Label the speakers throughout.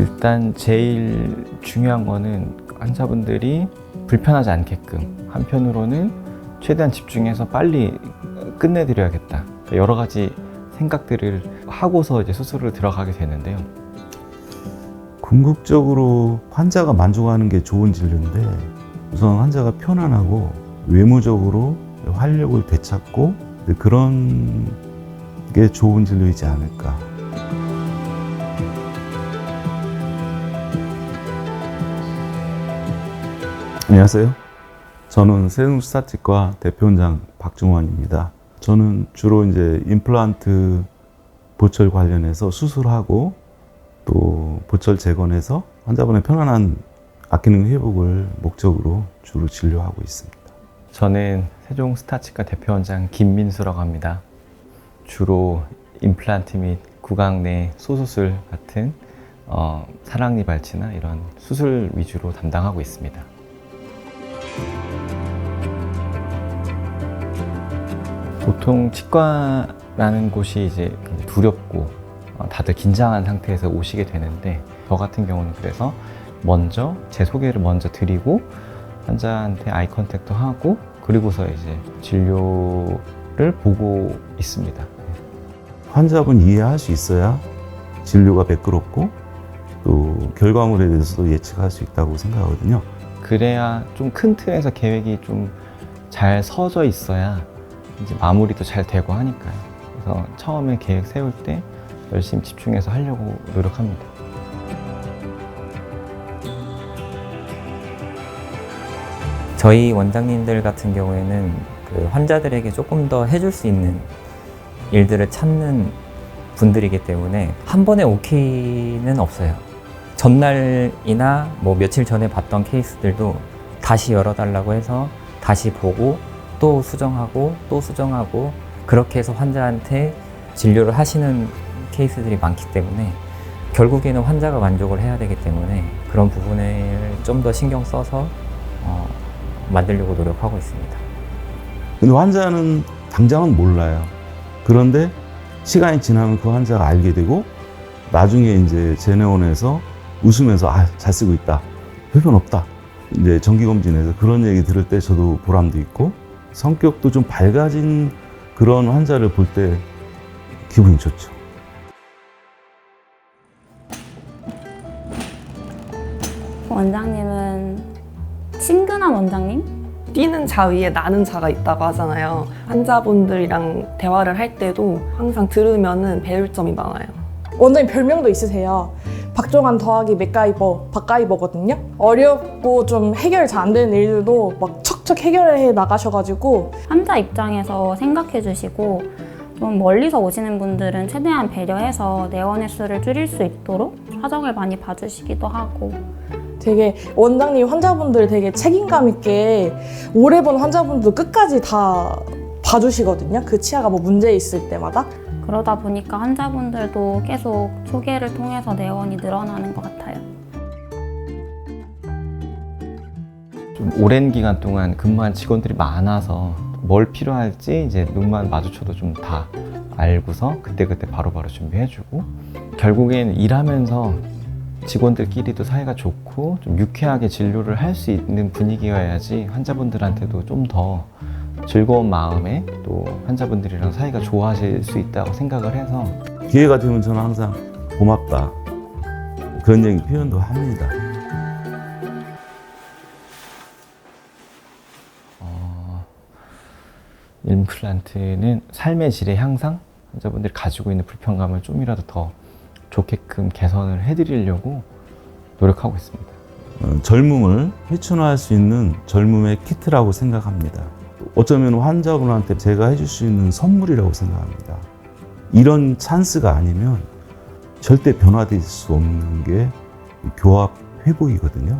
Speaker 1: 일단 제일 중요한 거는 환자분들이 불편하지 않게끔 한편으로는 최대한 집중해서 빨리 끝내드려야겠다. 여러 가지 생각들을 하고서 이제 수술을 들어가게 되는데요.
Speaker 2: 궁극적으로 환자가 만족하는 게 좋은 진료인데 우선 환자가 편안하고 외모적으로 활력을 되찾고 그런 게 좋은 진료이지 않을까. 안녕하세요. 저는 세종스타틱과 대표원장 박중원입니다. 저는 주로 이제 임플란트 보철 관련해서 수술하고 또 보철 재건해서 환자분의 편안한 악기능 회복을 목적으로 주로 진료하고 있습니다.
Speaker 1: 저는 세종 스타치과 대표원장 김민수라고 합니다. 주로 임플란트 및 구강 내 소수술 같은 어, 사랑니 발치나 이런 수술 위주로 담당하고 있습니다. 보통 치과라는 곳이 이제 두렵고 어, 다들 긴장한 상태에서 오시게 되는데 저 같은 경우는 그래서 먼저 제 소개를 먼저 드리고 환자한테 아이 컨택도 하고 그리고서 이제 진료를 보고 있습니다.
Speaker 2: 환자분 이해할 수 있어야 진료가 매끄럽고 또 결과물에 대해서도 예측할 수 있다고 생각하거든요.
Speaker 1: 그래야 좀 큰 틀에서 계획이 좀 잘 서져 있어야 이제 마무리도 잘 되고 하니까요. 그래서 처음에 계획 세울 때 열심히 집중해서 하려고 노력합니다.
Speaker 3: 저희 원장님들 같은 경우에는 그 환자들에게 조금 더 해줄 수 있는 일들을 찾는 분들이기 때문에 한 번에 오케이는 없어요. 전날이나 뭐 며칠 전에 봤던 케이스들도 다시 열어달라고 해서 다시 보고 또 수정하고 또 수정하고 그렇게 해서 환자한테 진료를 하시는 케이스들이 많기 때문에 결국에는 환자가 만족을 해야 되기 때문에 그런 부분을 좀 더 신경 써서 어, 만들려고 노력하고 있습니다.
Speaker 2: 근데 환자는 당장은 몰라요. 그런데 시간이 지나면 그 환자가 알게 되고 나중에 이제 제네온에서 웃으면서 아, 잘 쓰고 있다. 별변 없다. 이제 정기검진에서 그런 얘기 들을 때 저도 보람도 있고 성격도 좀 밝아진 그런 환자를 볼 때 기분이 좋죠.
Speaker 4: 원장님은 친근한 원장님?
Speaker 5: 뛰는 자 위에 나는 자가 있다고 하잖아요. 환자분들이랑 대화를 할 때도 항상 들으면은 배울 점이 많아요.
Speaker 6: 원장님 별명도 있으세요. 박종환 더하기 맥가이버, 박가이버거든요. 어렵고 좀 해결 잘 안 되는 일들도 막 척척 해결해 나가셔가지고
Speaker 4: 환자 입장에서 생각해 주시고 좀 멀리서 오시는 분들은 최대한 배려해서 내원 횟수를 줄일 수 있도록 사정을 많이 봐주시기도 하고
Speaker 6: 되게 원장님 환자분들 되게 책임감 있게 오래 본 환자분들 끝까지 다 봐주시거든요. 그 치아가 뭐 문제 있을 때마다.
Speaker 4: 그러다 보니까 환자분들도 계속 소개를 통해서 내원이 늘어나는 것 같아요.
Speaker 1: 좀 오랜 기간 동안 근무한 직원들이 많아서 뭘 필요할지 이제 눈만 마주쳐도 좀 다 알고서 그때그때 바로바로 준비해주고 결국엔 일하면서 직원들끼리도 사이가 좋고 좀 유쾌하게 진료를 할 수 있는 분위기여야지 환자분들한테도 좀 더 즐거운 마음에 또 환자분들이랑 사이가 좋아질 수 있다고 생각을 해서
Speaker 2: 기회가 되면 저는 항상 고맙다. 그런 얘기 표현도 합니다.
Speaker 1: 임플란트는 삶의 질의 향상 환자분들이 가지고 있는 불편감을 좀이라도 더 좋게끔 개선을 해드리려고 노력하고 있습니다.
Speaker 2: 어, 젊음을 회춘화할 수 있는 젊음의 키트라고 생각합니다. 어쩌면 환자분한테 제가 해줄 수 있는 선물이라고 생각합니다. 이런 찬스가 아니면 절대 변화될 수 없는 게 교합 회복이거든요.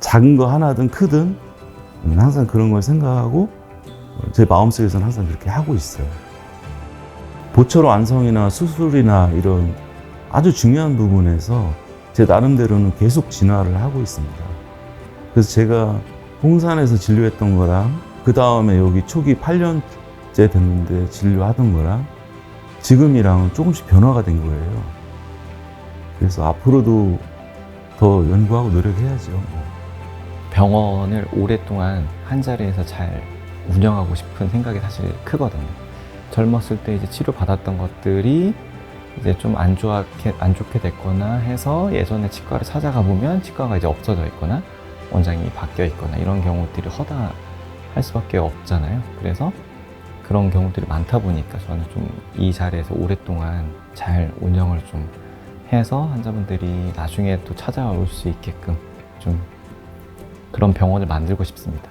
Speaker 2: 작은 거 하나든 크든 항상 그런 걸 생각하고 제 마음속에서는 항상 그렇게 하고 있어요. 보철 완성이나 수술이나 이런 아주 중요한 부분에서 제 나름대로는 계속 진화를 하고 있습니다. 그래서 제가 홍산에서 진료했던 거랑 그 다음에 여기 초기 8년째 됐는데 진료하던 거랑 지금이랑은 조금씩 변화가 된 거예요. 그래서 앞으로도 더 연구하고 노력해야죠.
Speaker 1: 병원을 오랫동안 한 자리에서 잘 운영하고 싶은 생각이 사실 크거든요. 젊었을 때 이제 치료 받았던 것들이 이제 좀 안 좋게 안 좋게 됐거나 해서 예전에 치과를 찾아가 보면 치과가 이제 없어져 있거나 원장이 바뀌어 있거나 이런 경우들이 허다할 수밖에 없잖아요. 그래서 그런 경우들이 많다 보니까 저는 좀 이 자리에서 오랫동안 잘 운영을 좀 해서 환자분들이 나중에 또 찾아올 수 있게끔 좀 그런 병원을 만들고 싶습니다.